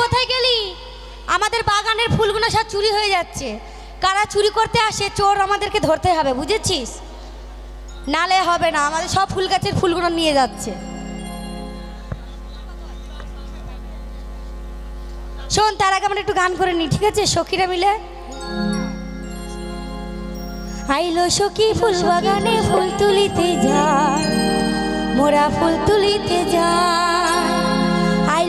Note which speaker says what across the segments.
Speaker 1: কোথায় গেলি? আমাদের বাগানের ফুলগুলো সব চুরি হয়ে যাচ্ছে। কারা চুরি করতে আসে, চোর আমাদেরকে ধরতে হবে, বুঝেছিস? নালে হবে না, আমাদের সব ফুল গাছের ফুলগুলো নিয়ে যাচ্ছে। শোন, তার আগে আমরা একটু গান করে নি, ঠিক আছে? সখীরা মিলে। আইলো সখী ফুল বাগানে ফুল তুলিতে যা মোরা ফুল তুলিতে যায়।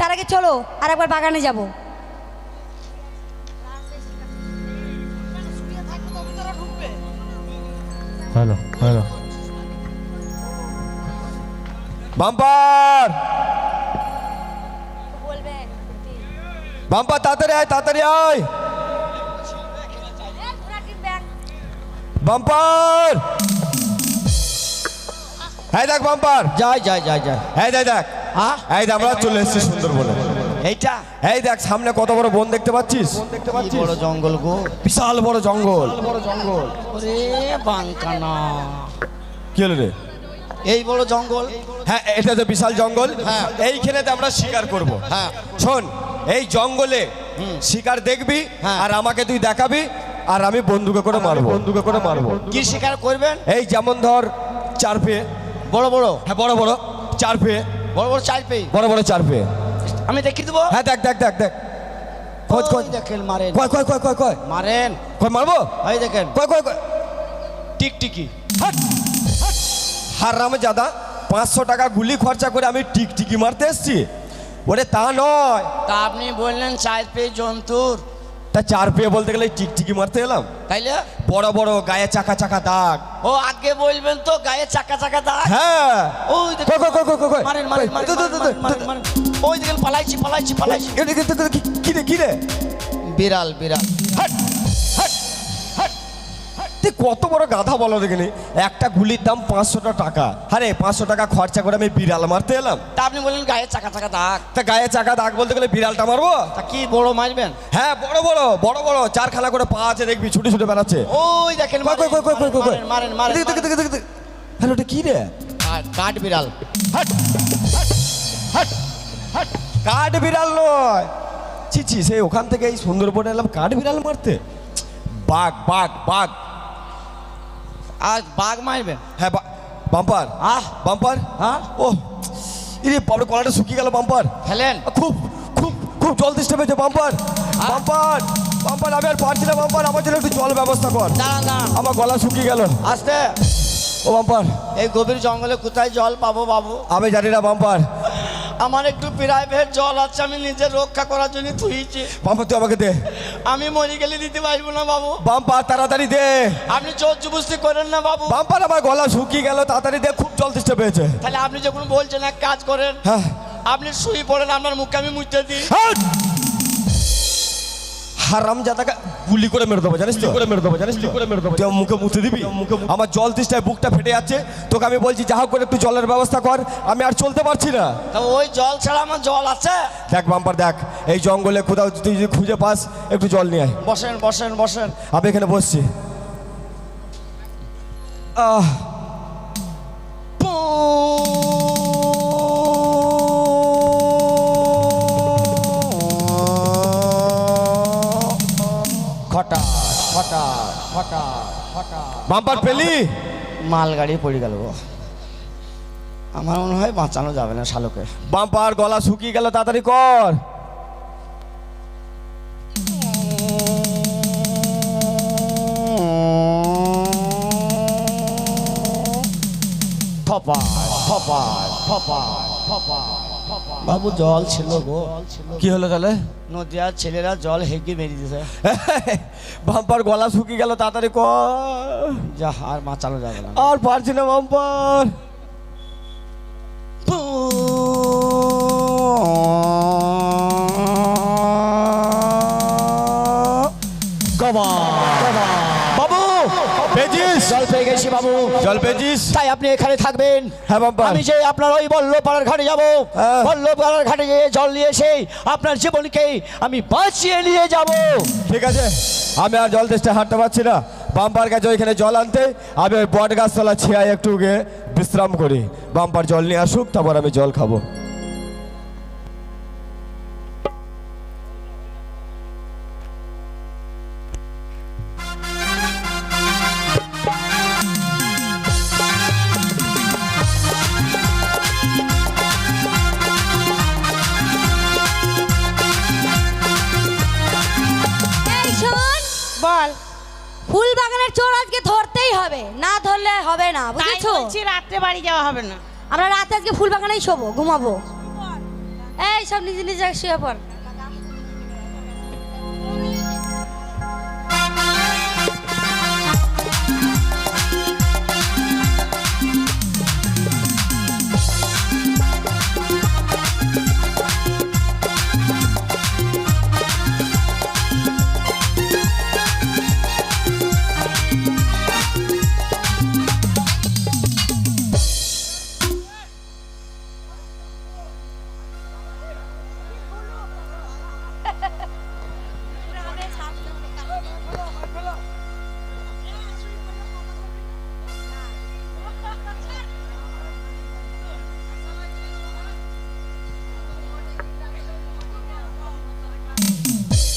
Speaker 1: তার আগে চলো আর একবার বাগানে যাব।
Speaker 2: Hello hello.
Speaker 3: বাম্পার! বাম্পার তাড়াতাড়ি আয় তাড়াতাড়ি আয়। বাম্পার! হ্যাঁ দেখ বাম্পার।
Speaker 4: যাই যাই যাই যাই।
Speaker 3: হ্যাঁ দেখ দেখ। এই দেখ আমরা চলে এসেছি সুন্দরবনে।
Speaker 4: এইটা?
Speaker 3: এই দেখ সামনে কত বড় বন দেখতে পাচ্ছিস?
Speaker 4: কি বড় জঙ্গল গো।
Speaker 3: বিশাল বড় জঙ্গল।
Speaker 4: ওরে বাঙ্কানা
Speaker 3: কি হলো রে?
Speaker 4: এই বড় জঙ্গল।
Speaker 3: হ্যাঁ এটা তো বিশাল জঙ্গল।
Speaker 4: হ্যাঁ।
Speaker 3: এইখানে তো আমরা শিকার করব।
Speaker 4: হ্যাঁ।
Speaker 3: শোন এই জঙ্গলে শিকার দেখবি
Speaker 4: হ্যাঁ।
Speaker 3: আর আমাকে তুই দেখাবি আর আমি বন্দুকে করে মারবো। বন্দুকে করে মারবো।
Speaker 4: কি শিকার করবেন?
Speaker 3: এই যেমন ধর চার পেয়ে।
Speaker 4: বড় বড়।
Speaker 3: হ্যাঁ বড় বড়। চার পেয়ে।
Speaker 4: বড় বড় চাই পেয়ে।
Speaker 3: বড় বড় চার পেয়ে।
Speaker 4: আমি দেখিয়ে দেবো?
Speaker 3: হ্যাঁ দেখ দেখ দেখ দেখ। খোঁজ খোঁজ।
Speaker 4: দেখেন মারেন।
Speaker 3: কয় কয় কয় কয় কয়?
Speaker 4: মারেন।
Speaker 3: কয় মারবো?
Speaker 4: দেখেন।
Speaker 3: কয় কয় কয়?
Speaker 4: টিকটিকি
Speaker 3: পাঁচশো টাকা গুলি খরচা করে আমি টিকটিকি মারতে এসছি। ওরে তা নয়।
Speaker 4: তা আপনি বললেন পেয়ে জন্তুর।
Speaker 3: তা চার পেয়ে বলতে গেলে টিকটিকি মারতে এলাম।
Speaker 4: তাইলে?
Speaker 3: বড় বড় গায়ে চাকা চাকা দাগ।
Speaker 4: ও আগে বলবেন তো গায়ে চাকা চাকা দাগ?
Speaker 3: হ্যাঁ।
Speaker 4: ওই
Speaker 3: কই, কই, কই, কই?
Speaker 4: মারেন মারেন মারেন দেখেন পালাইছি পালাইছি পালাইছি।
Speaker 3: কি রে কি রে?
Speaker 4: বিড়াল বিড়াল।
Speaker 3: হাট। তুই কত বড় গাধা বলো দেখিনি? একটা গুলির দাম পাঁচশোটা টাকা। আরে পাঁচশো টাকা খরচা করে আমি বিড়াল মারতে এলাম।
Speaker 4: তা আপনি বললেন গায়ে চাকা চাকা দাগ।
Speaker 3: তা গায়ে চাকা দাগ বলতে গেলে বিড়ালটা মারবো?
Speaker 4: তা কি বড় মারবেন?
Speaker 3: হ্যাঁ বড় বড় বড় বড় চারখানা করে পা আছে দেখবি ছুটে ছুটে বেড়াচ্ছে।
Speaker 4: ওই দেখেন। মারেন মারেন
Speaker 3: দেখি, দেখি, দেখি, দেখি, দেখি। হ্যালো ওটা কি রে?
Speaker 4: কাঠ বিড়াল। হাট হাট হাট।
Speaker 3: কাঠ বিড়াল নয়। ছি ছি সেই ওখান থেকে এই সুন্দরবনে এলাম কাঠ বিড়াল মারতে। বাঘ বাঘ বাঘ।
Speaker 4: আজ বাঘ মারবেন
Speaker 3: হ্যাঁ বাম্পার।
Speaker 4: আহ।
Speaker 3: বাম্পার?
Speaker 4: হ্যাঁ।
Speaker 3: ও ইরে বাপরে কলাটা শুকিয়ে গেল বাম্পার।
Speaker 4: ফেলেন
Speaker 3: খুব খুব খুব জল তেষ্টা পেয়েছে বাম্পার। বাম্পার বাম্পার আমি আর পারছি না বাম্পার আমার জন্য একটু জল ব্যবস্থা কর।
Speaker 4: দাঁড়ান দাঁড়ান।
Speaker 3: আমার গলা শুকিয়ে গেল।
Speaker 4: আসতে।
Speaker 3: ও বাম্পার।
Speaker 4: এই গভীর জঙ্গলে কোথায় জল পাবো বাবু?
Speaker 3: আমি জানি না বাম্পার।
Speaker 4: আমার একটু প্রাইভেট জল আছে আমি নিজে রক্ষা করার জন্য থুইছি।
Speaker 3: বাবা তুই আমাকে দে।
Speaker 4: আমি মরে গেলে দিতে পারব না বাবু।
Speaker 3: বাম্পার তাড়াতাড়ি দে।
Speaker 4: আপনি চোর জুবুস্তি করেন না বাবু।
Speaker 3: বাম্পার আমার গলা শুকিয়ে গেল তাড়াতাড়ি দে খুব জল দিতে পেয়েছে
Speaker 4: তাহলে আপনি যখন বলছেন এক কাজ করেন
Speaker 3: হ্যাঁ।
Speaker 4: আপনি শুয়ে পড়েন আপনার মুখে আমি মুছতে দিই।
Speaker 3: হারাম জাদাকে গুলি করে মেরে দেবো জানিস করে মেরে দেবো জানিস করে মেরে দেবো। তুই মুখে মুতে দিবি? আমার জল তেষ্টায় বুকটা ফেটে যাচ্ছে। তোকে আমি বলছি যা করে একটু জলের ব্যবস্থা কর আমি আর চলতে পারছি না।
Speaker 4: তা ওই জল ছাড়া আমার জল আছে?
Speaker 3: দেখ বাম্পার দেখ এই জঙ্গলে কোথাও তুই যদি খুঁজে পাস একটু জল নিয়ে আয়।
Speaker 4: বসেন বসেন বসেন।
Speaker 3: আমি এখানে বসছি। আহ। বাম্পার পেলি?
Speaker 4: মালগাড়ি পড়ে গেল গো। আমার মনে হয় বাঁচানো যাবে না শালোকে
Speaker 3: বাম্পার গলা শুকিয়ে গেল তাড়াতাড়ি কর।
Speaker 4: বাবু জল ছিল গো।
Speaker 3: কি হলো তাহলে?
Speaker 4: নদিয়ার ছেলেরা জল হেগে মেরে দিছে
Speaker 3: বাম্পার গলা শুকিয়ে গেল তাড়াতাড়ি কর।
Speaker 4: যা আর বাঁচানো যাবে না।
Speaker 3: আর পারছি না বাম্পার।
Speaker 4: বাবু
Speaker 3: পেয়েছিস?
Speaker 4: জল পেয়ে গেছি বাবু।
Speaker 3: জল পেয়েছিস?
Speaker 4: তাই আপনি এখানে থাকবেন।
Speaker 3: হ্যাঁ বাম্পার।
Speaker 4: আমি যে আপনার ওই বল্লপাড়ার ঘাটে যাব
Speaker 3: হ্যাঁ।
Speaker 4: বল্লপাড়ার ঘাটে গিয়ে জল নিয়ে এসে আপনার জীবনকে আমি বাঁচিয়ে নিয়ে যাব।
Speaker 3: ঠিক আছে। আমি আর জল দেশটা হাঁটতে পারছি না। বাম্পার গাছ ওইখানে জল আনতে, আমি ওই বট গাছতলা ছিয়ায় একটু গিয়ে বিশ্রাম করি। বাম্পার জল নিয়ে আসুক, তারপর আমি জল খাব।
Speaker 1: হবে। না ধরলে হবে না বুঝেছ?
Speaker 2: বলছি রাত্রে বাড়ি যাওয়া হবে না।
Speaker 1: আমরা রাতে আজকে ফুল বাগানেই শোবো ঘুমাবো। এই সব নিজে নিজে শুয়ে পড়।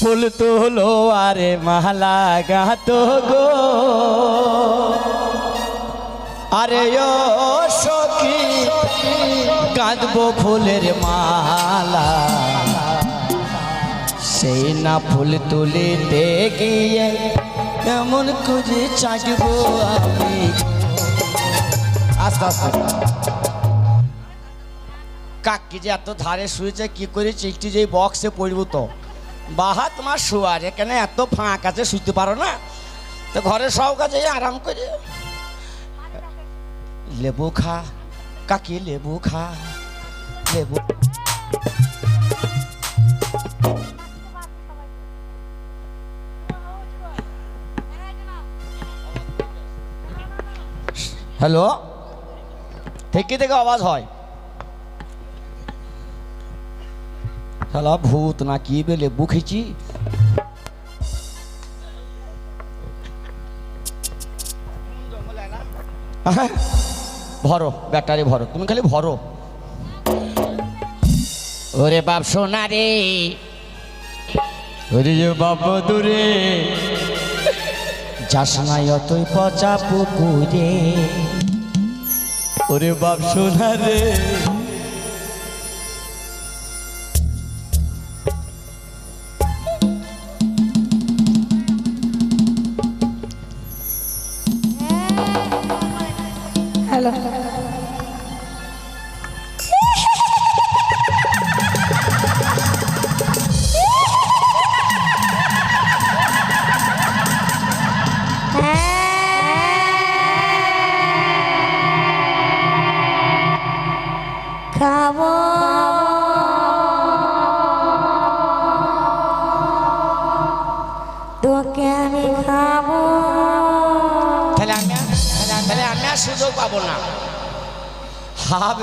Speaker 4: ফুল তোলো আরে মালা গাতো গো। আরে সখী, কাঁদবো ফুলের মালা। সেই না ফুল তুলিতে গিয়ে এমন খুঁজে চাকবো আমি। আস্তে আস্তে। কাকি যে এত ধারে শুয়েছে, কি করে চিঠি যে বক্সে পড়ব তো। বাহা তোমার শোয়ার, এখানে এত ফাঁক আছে শুতে পারো না। তো ঘরে সব কাজে আরাম করে। লেবু খা, কাকি লেবু খা, লেবু হ্যালো? থেকে থেকে আওয়াজ হয়। শালা ভূত না কি বেলে বুখেছি ভরো ব্যাটারি ভরো তুমি খালি ভরো ওরে বাপ সোনা রে ওরে বাপ দূরে যাস না অতই পচা পুকুরে ওরে বাপ সোনা রে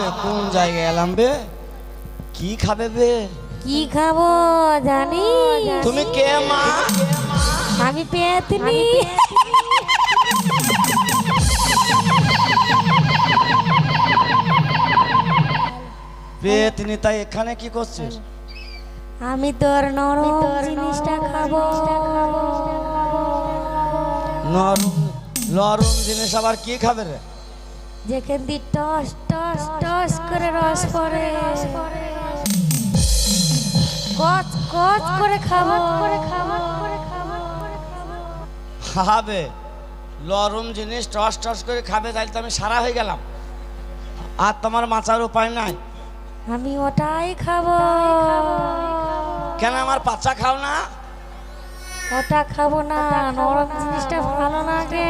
Speaker 4: হাবে কোন জায়গায় এলাম বে কি খাবে বে?
Speaker 1: কি খাব জানি?
Speaker 4: তুমি কে মা?
Speaker 1: আমি পেতনি
Speaker 4: বে তিনি তাই এখানে কি করছিস?
Speaker 1: আমি তোর নরম জিনিসটা খাব।
Speaker 4: নরম নরম জিনিস আবার কি খাবে রে?
Speaker 1: যেখান দিয়ে টস টস টস করে রস পড়ে। কচ কচ করে খাব। করে খাব। করে খাব
Speaker 4: খাবে নরম জিনিস টস টস করে খাবে তাহলে তো আমি সারা হয়ে গেলাম। আর তোমার মাচার উপায় নাই।
Speaker 1: আমি ওটাই খাব।
Speaker 4: কেন আমার পাচা খাও না?
Speaker 1: ওটা খাব না নরম জিনিসটা ভালো লাগে।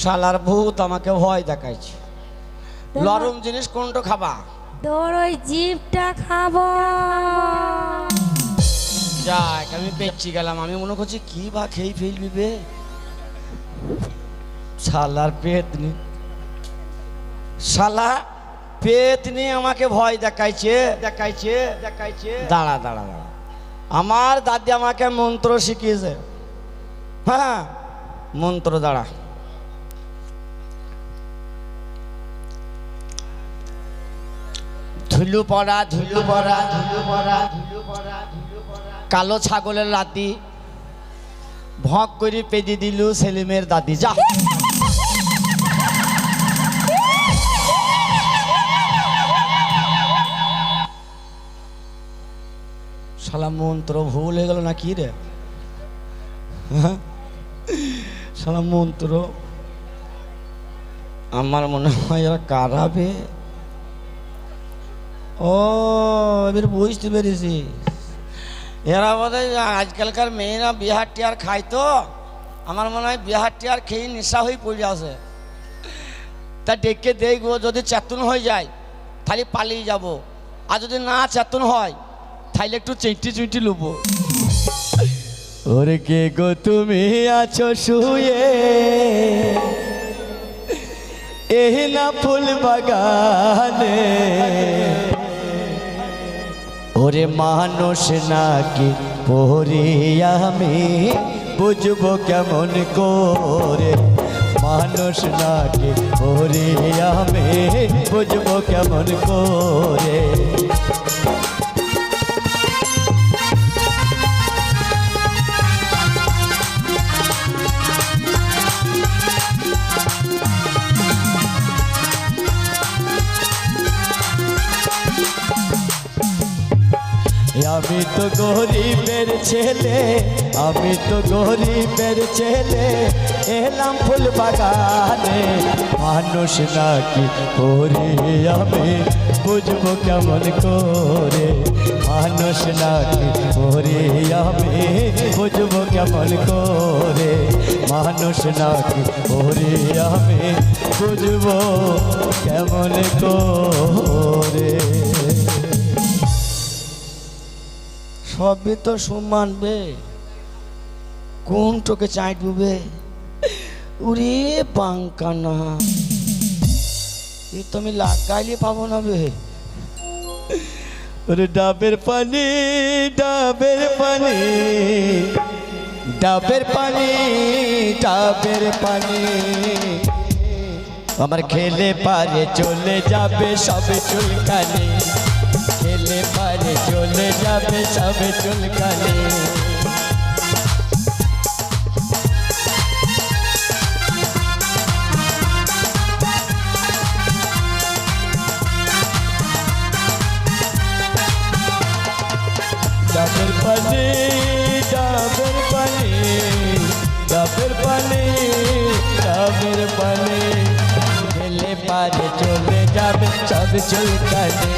Speaker 4: শালার ভূত আমাকে ভয় দেখাইছে। নরম জিনিস কোনটা খাবা?
Speaker 1: তোর ওই জিভটা খাব।
Speaker 4: যাক আমি পেচ্ছি গেলাম। আমি মনে করছি কি বা খেয়ে ফেলবি বে? শালার পেতনি। শালা পেতনি আমাকে ভয় দেখাইছে। দেখাইছে দেখাইছে। দাঁড়া দাঁড়া দাঁড়া। আমার দাদি আমাকে মন্ত্র শিখিয়েছে। হ্যাঁ মন্ত্র দাঁড়া। ধুলু পড়া ধুলু পড়া ধুলু পড়া ধুলু পড়া কালো ছাগলের রাতি ভক করে পেদি দিলু সেলিমের দাদি। যা। শালা মন্ত্র ভুল হয়ে গেল না কি রে? হ্যাঁ? শালা মন্ত্র। আমার মনে হয় এরা কারাবে ও, এবার বুঝতে পেরেছি এরা বোধ আজকালকার মেয়েরা বিহার টিয়ার খায় তো। আমার মনে হয় বিহার টিয়ার খেয়ে নেশা হয়ে পড়ে আছে। তা ডেকে দেখব যদি চেতন হয়ে যায়, তাহলে পালিয়ে যাব। আর যদি না চেতন হয়, তাহলে একটু চেঁটি চুইটি লুবো। ওরে কে গো তুমি আছো শুয়ে? এই না ফুল বাগানে। ওরে মানুষ নাকি পরে আমি? বুঝব কেমন করে? মানুষ নাকি পরে আমি? বুঝব কেমন করে? আমি তো গরিবের ছেলে, আমি তো গরিবের ছেলে, এলাম ফুল বাগানে। মানুষ নাকি করি আমি বুঝব কেমন করে? মানুষ নাকি করি আমি বুঝব কেমন করে? মানুষ নাকি করি আমি বুঝব কেমন করে? সবই তো সমান বে। কোন টোকে চাই ডুবে উরে বাঙ্কানা এ তো আমি লাগাইলে পাবো না বে। ওরে ডাবের পানি ডাবের পানি। ডাবের পানি ডাবের পানি। আমার খেলে পারে চলে যাবে সবে চুলকানি। খেলে পারে চলে যাবে সবে চুলকানি ডাবের পানি ডাবের পানি ডাবের পানি ডাবের পানি খেলে পারে চলে যাবে সব চুলকানি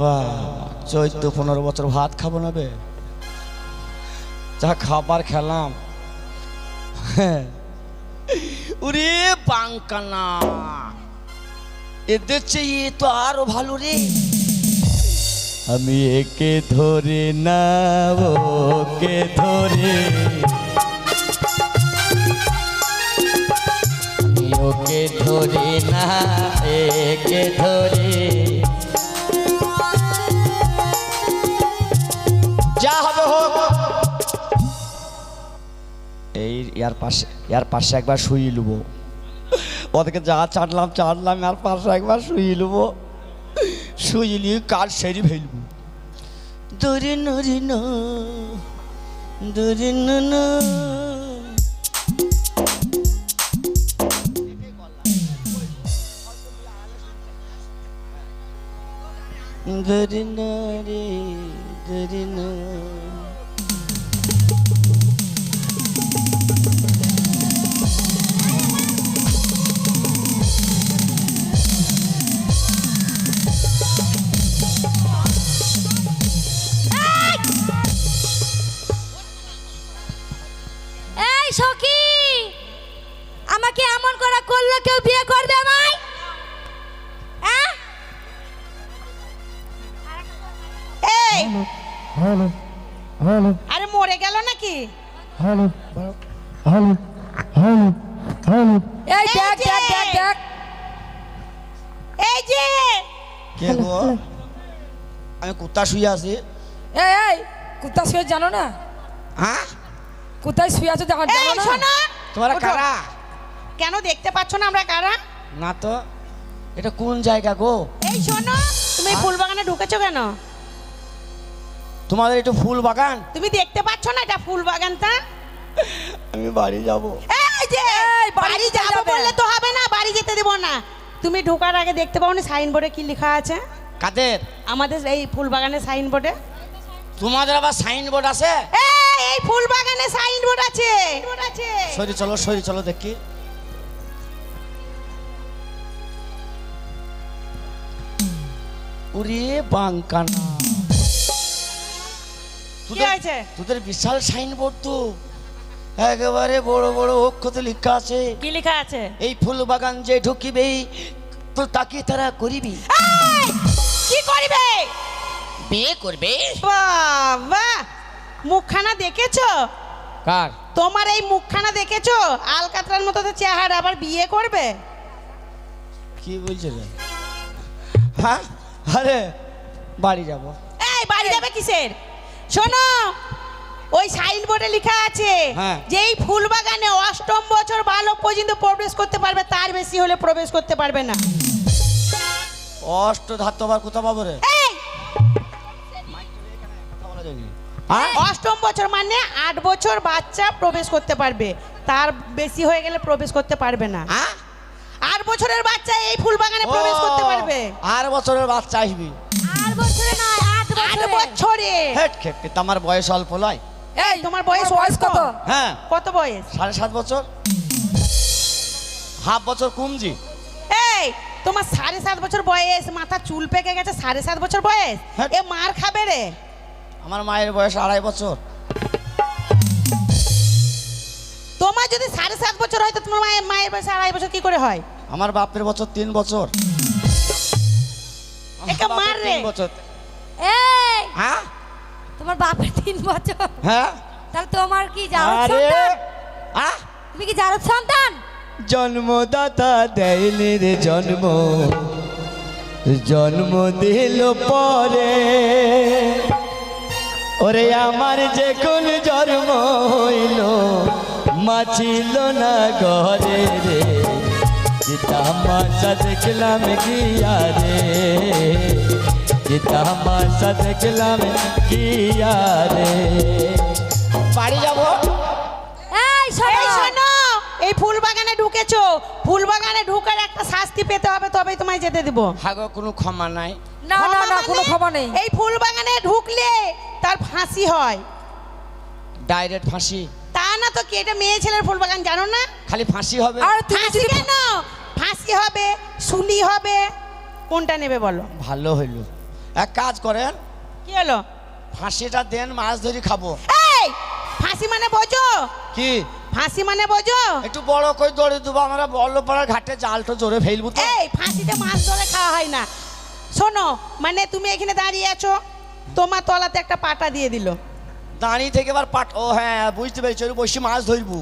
Speaker 4: বাহ, চৈত্র পনেরো বছর ভাত খাব না বে? যা খাবার খেলাম। উরে বাঙ্কানা এদের চেয়ে তো আরও ভালো রে। আমি একে ধরে না ওকে ধরে। ওকে ধরে না, একে ধরে। ইয়ার পাশে ইয়ার পাশে একবার শুয়ে লুবো। ওদেরকে যা চাটলাম চাটলাম আর পাশে একবার শুয়ে লুবো। শুয়ে নিয়ে কার সেরি ফেলব? দূরে নরে না, দূরে না দূরে না। কুত্তা শুয়ে আছি।
Speaker 5: এই এই কোথায় শুয়ে জানো না?
Speaker 4: হ্যাঁ?
Speaker 5: কোথায় শুয়ে আছো জানো
Speaker 2: এই
Speaker 5: জানো না?
Speaker 2: শোনো।
Speaker 4: তোমরা। কারা?
Speaker 2: কেন দেখতে পাচ্ছ না আমরা কারা?
Speaker 4: না তো এটা কোন জায়গা গো?
Speaker 2: এই শোনো। তুমি ফুল বাগানে ঢুকেছো কেন?
Speaker 4: তোমাদের একটু ফুল বাগান?
Speaker 2: তুমি দেখতে পাচ্ছ না এটা ফুল বাগানটা?
Speaker 4: আমি বাড়ি যাব।
Speaker 2: এই যে
Speaker 5: এই, বাড়ি
Speaker 2: যাব বললে তো হবে না বাড়ি যেতে দেবো না। তুমি ঢোকার আগে দেখতে পাও না সাইনবোর্ডে কি লেখা আছে?
Speaker 4: কাদের?
Speaker 2: আমাদের এই ফুল বাগানের সাইনবোর্ডে।
Speaker 4: তোমাদের আবার সাইনবোর্ড আছে?
Speaker 2: এই ফুল বাগানে সাইনবোর্ড আছে। আছে
Speaker 4: সরি চলো সরি চলো দেখি। উরে বাঙ্কানা। তোদের বিশাল সাইনবোর্ড তো। একেবারে বড় বড় অক্ষতে লেখা আছে।
Speaker 2: কি লেখা আছে?
Speaker 4: এই ফুল বাগান যে ঢুকিবে তো তাকে তারা করিবি।
Speaker 2: কি করবে?
Speaker 4: বিয়ে করবে?
Speaker 2: বাবা মুখখানা দেখেছ?
Speaker 4: কার?
Speaker 2: তোমার এই মুখখানা দেখেছ? আলকাতরার মতো তো চেহারা আবার বিয়ে করবে?
Speaker 4: কি বলছে রে? হ্যাঁ? আরে বাড়ি যাব।
Speaker 2: এই বাড়ি যাবে কিসের? শোনো ওই সাইনবোর্ডে লেখা আছে
Speaker 4: হ্যাঁ।
Speaker 2: যে এই ফুল বাগানে অষ্টম বছর বালক পর্যন্ত প্রবেশ করতে পারবে তার বেশি হলে প্রবেশ করতে পারবে না।
Speaker 4: অষ্ট ধাত্য আবার কোথা পাবো রে। হ্যাঁ?
Speaker 2: অষ্টম বছর মানে আট বছর বাচ্চা প্রবেশ করতে পারবে। তার বেশি হয়ে গেলে প্রবেশ করতে পারবে না।
Speaker 4: হ্যাঁ?
Speaker 2: আট বছরের বাচ্চা এই ফুল বাগানে প্রবেশ করতে পারবে।
Speaker 4: আর বছরের বাচ্চা আসবি।
Speaker 1: বছরে নয় আট
Speaker 2: আট
Speaker 1: বছরে।
Speaker 2: বছরে?
Speaker 4: হেট খেপকে তো বয়স অল্প লয়
Speaker 5: এই
Speaker 2: তোমার বয়স
Speaker 5: বয়স কত?
Speaker 4: হ্যাঁ।
Speaker 2: কত বয়স?
Speaker 4: সাড়ে সাত বছর? হাফ বছর কমজি।
Speaker 2: এই তোমার সাড়ে সাত বছর বয়স মাথা চুল পেকে গেছে সাড়ে সাত বছর বয়স।
Speaker 4: হ্যাঁ।
Speaker 2: এ মার খাবে রে।
Speaker 4: আমার মায়ের বয়স আড়াই বছর।
Speaker 2: তোমার যদি সাড়ে সাত বছর হয় তো তোমার মায়ের মায়ের বয়স আড়াই বছর কি করে হয়?
Speaker 4: আমার বাপের বছর তিন বছর।
Speaker 2: একে মার রে।
Speaker 4: বছর।
Speaker 1: এই!
Speaker 4: হ্যাঁ?
Speaker 1: তোমার বাপের তিন বছর।
Speaker 4: হ্যাঁ?
Speaker 1: তাহলে তোমার কি
Speaker 4: আরে!
Speaker 1: সন্তান? তুমি কি জারদ সন্তান?
Speaker 4: জন্মদাতা দেয়নি রে জন্ম। জন্ম দিল পরে। ওরে আমার যে কোন জন্ম হইল, মাছিল না ঘরে রে। তামাশা দেখলাম গিয়া রে। তামাশা দেখলাম গিয়া রে। বাড়ি যাব?
Speaker 1: এই
Speaker 2: ফুল বাগানে ঢুকেছো ফুল বাগানে ঢুকার একটা শাস্তি পেতে হবে তবেই তোমায় যেতে দিব।
Speaker 4: হাগো কোনো ক্ষমা নাই।
Speaker 5: না না না কোনো
Speaker 2: মানে
Speaker 5: ক্ষমা নেই।
Speaker 2: এই ফুল বাগানে ঢুকলে তার ফাঁসি হয়।
Speaker 4: ডাইরেক্ট ফাঁসি।
Speaker 2: তা না তো কি এটা মেয়ে ছেলের ফুল বাগান জানো না?
Speaker 4: খালি ফাঁসি হবে।
Speaker 5: আর তুমি
Speaker 2: ফাঁসি
Speaker 5: যদি
Speaker 2: কেন? ফাঁসি হবে শুলি হবে কোনটা নেবে বলো?
Speaker 4: ভালো হইল। এক কাজ করেন
Speaker 2: কি হলো?
Speaker 4: ফাঁসিটা দেন মাছ ধরি খাব।
Speaker 2: ফাঁসি মানে বোঝো?
Speaker 4: কি?
Speaker 2: ফাঁসি মানে বোঝো?
Speaker 4: একটু বড় করে দৌড়ে দেবো আমরা বল্লপাড়ার ঘাটে জালটা জোরে ফেলব তো।
Speaker 2: এই ফাঁসিতে মাছ ধরে খাওয়া হয় না। শোনো মানে তুমি এখানে দাঁড়িয়ে আছো তোমার তলাতে একটা পাটা দিয়ে দিল।
Speaker 4: দাঁড়িয়ে থেকে এবার পাট ও হ্যাঁ বুঝতে পেরেছি ওই বসে মাছ ধরবো।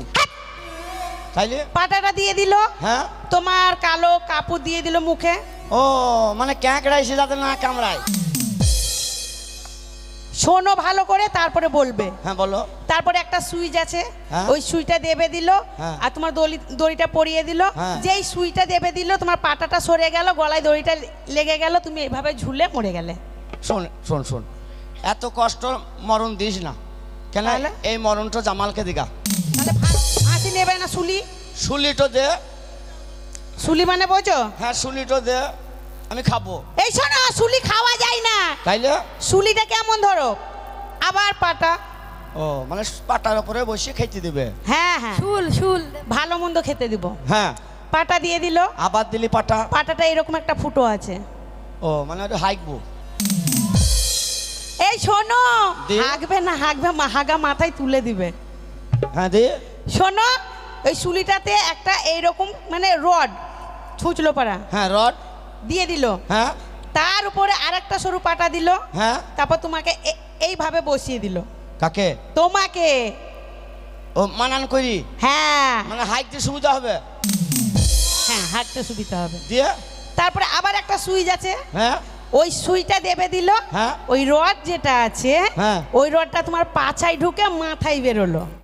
Speaker 4: তাইলে?
Speaker 2: পাটাটা দিয়ে দিল।
Speaker 4: হ্যাঁ?
Speaker 2: তোমার কালো কাপড় দিয়ে দিল মুখে।
Speaker 4: ও মানে ক্যাঁকড়াইছে যাতে না কামড়ায়।
Speaker 2: শোনো ভালো করে তারপরে বলবে।
Speaker 4: হ্যাঁ বলো।
Speaker 2: তারপরে একটা সুইচ আছে
Speaker 4: হ্যাঁ।
Speaker 2: ওই সুইটা দেবে দিল
Speaker 4: হ্যাঁ।
Speaker 2: আর তোমার দড়ি দড়িটা পরিয়ে দিল।
Speaker 4: হ্যাঁ।
Speaker 2: যেই সুইটা দেবে দিল তোমার পাটাটা সরে গেল গলায় দড়িটা লেগে গেল তুমি এইভাবে ঝুলে মরে গেলে।
Speaker 4: শোন শোন শোন। এত কষ্ট মরণ দিস না। কেন? এই মরণটা জামালকে দিগা।
Speaker 2: তাহলে ফাঁসি নেবে না সুলি?
Speaker 4: শুলিটো দে।
Speaker 2: সুলি মানে বোঝো?
Speaker 4: হ্যাঁ শুলিটো দে। আমি খাব।
Speaker 2: এই শোনো সুলি খাওয়া যায় না।
Speaker 4: তাইলে?
Speaker 2: সুলিটা কেমন ধরো? আবার পাটা।
Speaker 4: ও মানে পাটার উপরে বসে খেতে দিবে।
Speaker 2: হ্যাঁ হ্যাঁ।
Speaker 1: শুল শুল।
Speaker 2: ভালো মন্দ খেতে দিব।
Speaker 4: হ্যাঁ।
Speaker 2: পাটা দিয়ে দিল।
Speaker 4: আবার দিলি পাটা?
Speaker 2: পাটাটা এরকম একটা ফুটো আছে।
Speaker 4: ও মানে ওটা হাইকবো
Speaker 2: এই শোনো? হাগবে না হাগবে মা- হাগা মাথায় তুলে দিবে।
Speaker 4: হ্যাঁ দিয়ে
Speaker 2: শোনো ওই সুলিটাতে একটা এইরকম মানে রড ছুঁচলো পাড়া
Speaker 4: হ্যাঁ রড।
Speaker 2: দিয়ে দিল।
Speaker 4: হ্যাঁ।
Speaker 2: তার উপরে আরেকটা সরু পাটা দিল।
Speaker 4: হ্যাঁ।
Speaker 2: তারপর তোমাকে এইভাবে বসিয়ে দিল।
Speaker 4: কাকে?
Speaker 2: তোমাকে।
Speaker 4: ও মানান করি?
Speaker 2: হ্যাঁ।
Speaker 4: মানে হাইকতে সুবিধা হবে?
Speaker 2: হ্যাঁ হাঁটতে সুবিধা হবে।
Speaker 4: দিয়ে?
Speaker 2: তারপরে আবার একটা সুইচ আছে।
Speaker 4: হ্যাঁ।
Speaker 2: ওই সুইটা দেবে দিল।
Speaker 4: হ্যাঁ।
Speaker 2: ওই রড যেটা আছে
Speaker 4: হ্যাঁ।
Speaker 2: ওই রডটা তোমার পাছায় ঢুকে মাথায় বেরোলো।